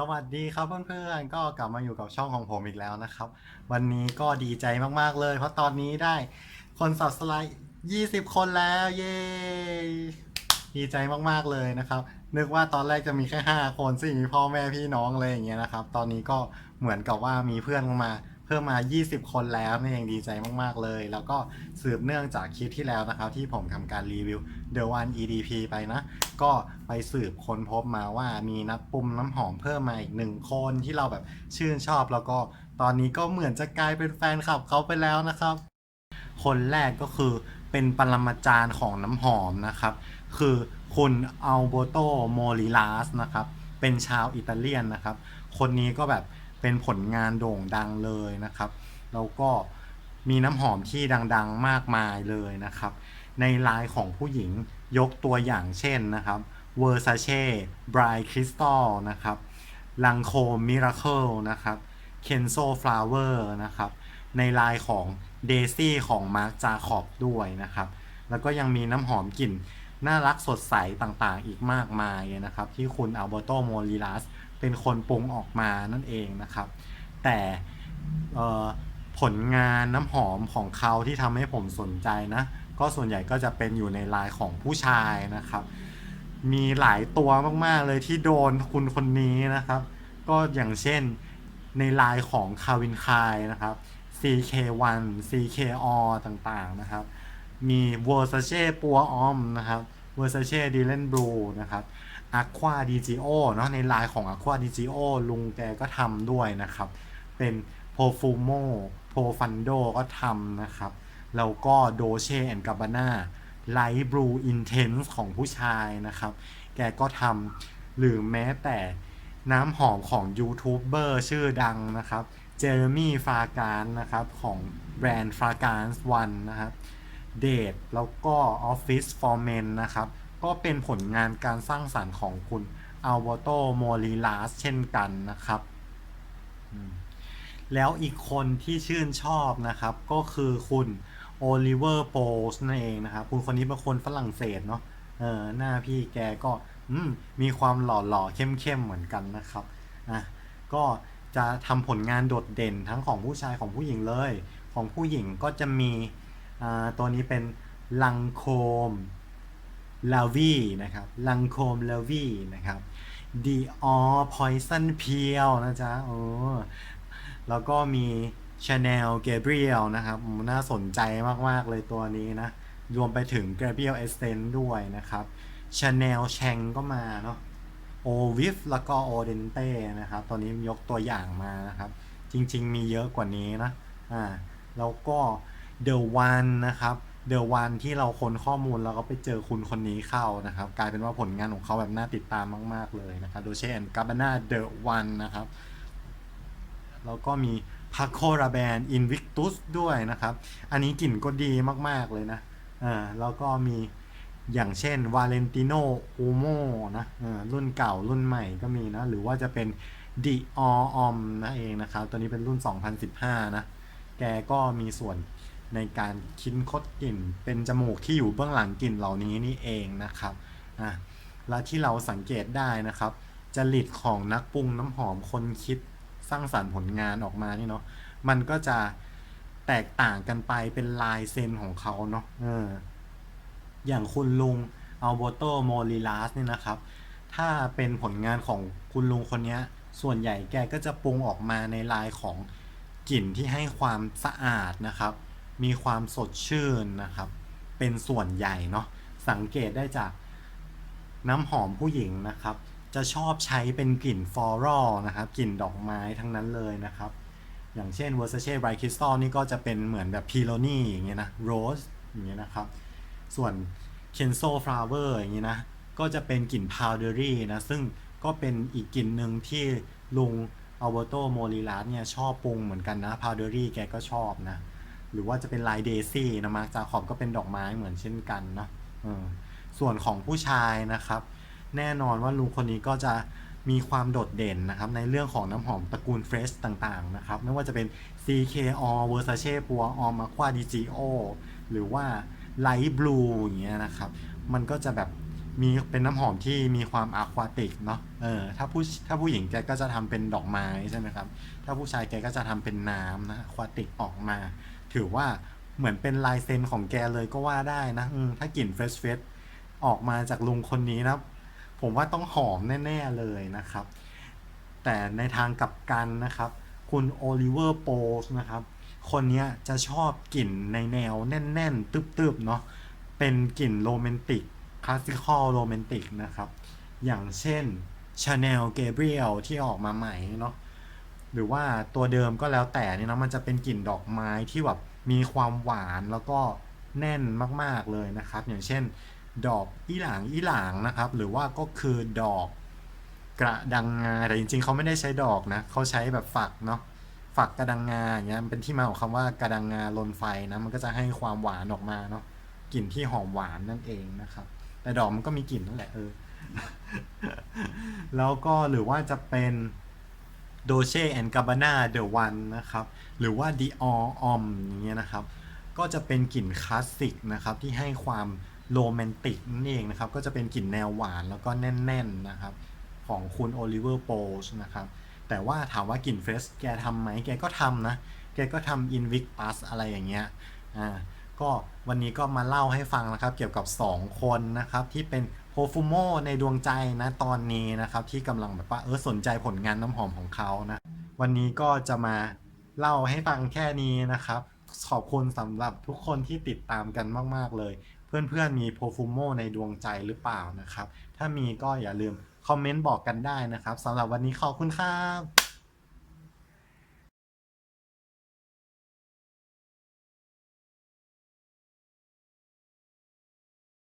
สวัสดีครับเพื่อนๆ ก็กลับมาอยู่กับช่องของผมอีกแล้วนะครับ วันนี้ก็ดีใจมากๆเลย เพราะตอนนี้ได้คนสับสไลด์20 คนแล้วเย้ดีใจมากๆเลยนะครับ นึกว่าตอนแรกจะมีแค่ 5 คนซึ่งมีพ่อแม่พี่น้องอะไรอย่างเงี้ยนะครับ ตอนนี้ก็เหมือนกับว่ามีเพื่อนมา เพิ่มมา 20 คนแล้วนี่ยังดีใจมาก ๆ เลย แล้วก็สืบเนื่องจากคลิปที่แล้วนะครับ ที่ผมทำการรีวิว The One EDP ไปนะ ก็ไปสืบค้นพบมาว่ามีนักปุ่มน้ำหอมเพิ่มมาอีกหนึ่งคนที่เราแบบชื่นชอบ แล้วก็ตอนนี้ก็เหมือนจะกลายเป็นแฟนคลับเขาไปแล้วนะครับ คนแรกก็คือเป็นปรมาจารย์ของน้ำหอมนะครับ คือคุณอัลโบโตโมลิลาสนะครับ เป็นชาวอิตาเลียนนะครับ คนนี้ก็แบบ เป็นผลงานโด่งดังเลยนะครับ แล้วก็มีน้ำหอมที่ดังๆมากมายเลยนะครับ ในลายของผู้หญิงยกตัวอย่างเช่นนะครับ Versace Bright Crystal นะครับ Lancome Miracle นะครับ Kenzo Flower นะครับ ในลายของ Daisy ของ Marc Jacob ด้วยนะครับ แล้วก็ยังมีน้ำหอมกลิ่นน่ารักสดใสต่างๆ อีกมากมายนะครับ ที่คุณอัลเบโตโมลิลัส เป็นคนปรุงออกมานั่นเองนะครับ แต่ผลงานน้ำหอมของเขาที่ทำให้ผมสนใจนะ ก็ส่วนใหญ่ก็จะเป็นอยู่ในลายของผู้ชายนะครับ มีหลายตัวมากๆเลยที่โดนคุณคนนี้นะครับ ก็อย่างเช่นในลายของคาวินคายนะครับ CK1 CKO ต่างๆนะครับ มี Versace ปัวออมนะครับ Versace Dylan Blue นะครับ Aqua DGO เนาะในลายของ Aqua DGO ลุงแกก็ทำด้วยนะครับ เป็น Profumo Profundo ก็ทำนะครับ แล้วก็ Dolce and Gabbana Light Blue Intense ของผู้ชายนะครับ แกก็ทำหรือแม้แต่น้ำหอมของยูทูบเบอร์ชื่อดังนะครับ เจอร์มี่ฟาการนะครับของแบรนด์ Fragrance One นะครับ เดทแล้วก็ Office for Men นะครับ ก็เป็นผลงานการสร้างสรรค์ของคุณอัล b โตโมลิลาสเช่นกันนะครับ แล้วอีกคนที่ชื่นชอบนะครับ ก็คือคุณโอลิเวอร์โปสนั่นเองนะครับ คุณคนนี้เป็นคนฝรั่งเศสเนาะเออหน้าพี่แกก็มมีความหล่อๆเข้มๆเหมือนกันนะครับอะก็จะทำผลงานโดดเด่นทั้งของผู้ชายของผู้หญิงเลย ของผู้หญิงก็จะมีอ่าตัวนี้เป็นลังโคม ลาวีนะครับลังโคมลาวีนะครับดีออพอยซันเพียวนะจ๊ะโอ้แล้วก็มี Chanel Gabriel นะครับอืมน่าสนใจมาก ๆ เลยตัวนี้นะ รวมไปถึง Gabriel Essence ด้วยนะครับ Chanel Chang ก็มาเนาะ o v i v แล้วก็ o d e n t e นะครับตัวนี้ยกตัวอย่างมานะครับ จริง ๆ มีเยอะกว่านี้นะอ่าแล้วก็ The One นะครับ The One ที่เราค้นข้อมูลแล้วก็ไปเจอคุณคนนี้เข้านะครับ กลายเป็นว่าผลงานของเขาแบบน่าติดตามมาก ๆ เลยนะครับโดเชนกาบาน่า The One นนะครับ แล้วก็มี Paco Rabanne Invictus ด้วยนะครับ อันนี้กลิ่นก็ดีมาก ๆ เลยนะอ่าแล้วก็มีอย่างเช่น Valentino Uomo นะรุ่นเก่ารุ่นใหม่ก็มีนะ หรือว่าจะเป็น Dior Homme นะเองนะครับ ตัวนี้เป็นรุ่น 2015 นะ แกก็มีส่วน ในการคิดคดกลิ่น เป็นจมูกที่อยู่เบื้องหลังกลิ่นเหล่านี้นี่เองนะครับอะและที่เราสังเกตได้นะครับจริตของนักปรุงน้ำหอมคนคิดสร้างสรรค์ผลงานออกมานี่เนาะมันก็จะแตกต่างกันไปเป็นลายเซ็นของเขาเนาะเอออย่างคุณลุงอัลโบโตโมลิลาสเนี่ยนะครับ ถ้าเป็นผลงานของคุณลุงคนนี้ส่วนใหญ่แกก็จะปรุงออกมาในลายของกลิ่นที่ให้ความสะอาดนะครับ มีความสดชื่นนะครับ เป็นส่วนใหญ่เนาะสังเกตได้จากน้ำหอมผู้หญิงนะครับ จะชอบใช้เป็นกลิ่นฟลอรัลนะครับกลิ่นดอกไม้ทั้งนั้นเลยนะครับ อย่างเช่น Versace Bright Crystal นี่ก็จะเป็นเหมือนแบบ Peony อย่างเงี้ยนะ Rose อย่างเงี้ยนะครับ ส่วน Kenzo Flower อย่างเงี้ยนะก็จะเป็นกลิ่น Powdery นะ ซึ่งก็เป็นอีกกลิ่นหนึ่งที่ลุง Alberto m o l i l a s เนี่ยชอบปรุงเหมือนกันนะ Powdery แกก็ชอบนะ หรือว่าจะเป็นลาย Daisy นะมาร์คจาคอบก็เป็นดอกไม้เหมือนเช่นกันนะส่วนของผู้ชายนะครับ แน่นอนว่าลุงคนนี้ก็จะมีความโดดเด่นนะครับ ในเรื่องของน้ำหอมตระกูลเฟรชต่างๆนะครับไม่ว่าจะเป็น CK All Versace ปัว All Aqua di Gio หรือว่า Light Blue อย่างเงี้ยนะครับ มันก็จะแบบมีเป็นน้ำหอมที่มีความอะควาติกเนาะเออถ้าผู้ถ้าผู้หญิงแกก็จะทำเป็นดอกไม้ใช่ไหมครับ ถ้าผู้ชายแกก็จะทำเป็นน้ำนะควาติกออกมา ถือว่าเหมือนเป็นลายเซ็นของแกเลยก็ว่าได้นะถ้ากลิ่นเฟสเฟสออกมาจากลุงคนนี้นะ ผมว่าต้องหอมแน่ ๆ เลยนะครับ แต่ในทางกลับกันนะครับ คุณโอลิเวอร์โปสนะครับ คนนี้จะชอบกลิ่นในแนวแน่น ๆ ตึบๆ เนาะเป็นกลิ่นโรแมนติกคลาสสิคอลโรแมนติกนะครับ อย่างเช่น Chanel Gabriel ที่ออกมาใหม่เนาะ หรือว่าตัวเดิมก็แล้วแต่เนี่ยนะมันจะเป็นกลิ่นดอกไม้ที่แบบมีความหวานแล้วก็แน่นมากๆเลยนะครับ อย่างเช่น ดอกอีหลางอีหลางนะครับ หรือว่าก็คือดอกกระดังงาแต่จริงๆเขาไม่ได้ใช้ดอกนะเขาใช้แบบฝักเนาะฝักกระดังงาอย่างเงี้ยมันเป็นที่มาของคำว่ากระดังงาลนไฟนะมันก็จะให้ความหวานออกมาเนาะกลิ่นที่หอมหวานนั่นเองนะครับ แต่ดอกมันก็มีกลิ่นนั่นแหละเออ แล้วก็หรือว่าจะเป็น Dolce and Gabbana The One นะครับ หรือว่า Dior Homme อย่างเงี้ยนะครับ ก็จะเป็นกลิ่นคลาสสิกนะครับที่ให้ความโรแมนติกนั่นเองนะครับ ก็จะเป็นกลิ่นแนวหวานแล้วก็แน่นๆนะครับ ของคุณโอลิเวอร์โปสนะครับ แต่ว่าถามว่ากลิ่นเฟรชแกทำไหมแกก็ทำนะ แกก็ทำ Invictus อะไรอย่างเงี้ย อ่า ก็วันนี้ก็มาเล่าให้ฟังนะครับ เกี่ยวกับ 2 คนนะครับที่เป็น โพฟูโมในดวงใจนะตอนนี้นะครับ ที่กำลังแบบว่าเออสนใจผลงานน้ำหอมของเขานะ วันนี้ก็จะมาเล่าให้ฟังแค่นี้นะครับ ขอบคุณสำหรับทุกคนที่ติดตามกันมาก ๆ เลย เพื่อนๆมีโพฟูโมในดวงใจหรือเปล่านะครับ ถ้ามีก็อย่าลืมคอมเมนต์บอกกันได้นะครับสำหรับวันนี้ขอบคุณครับ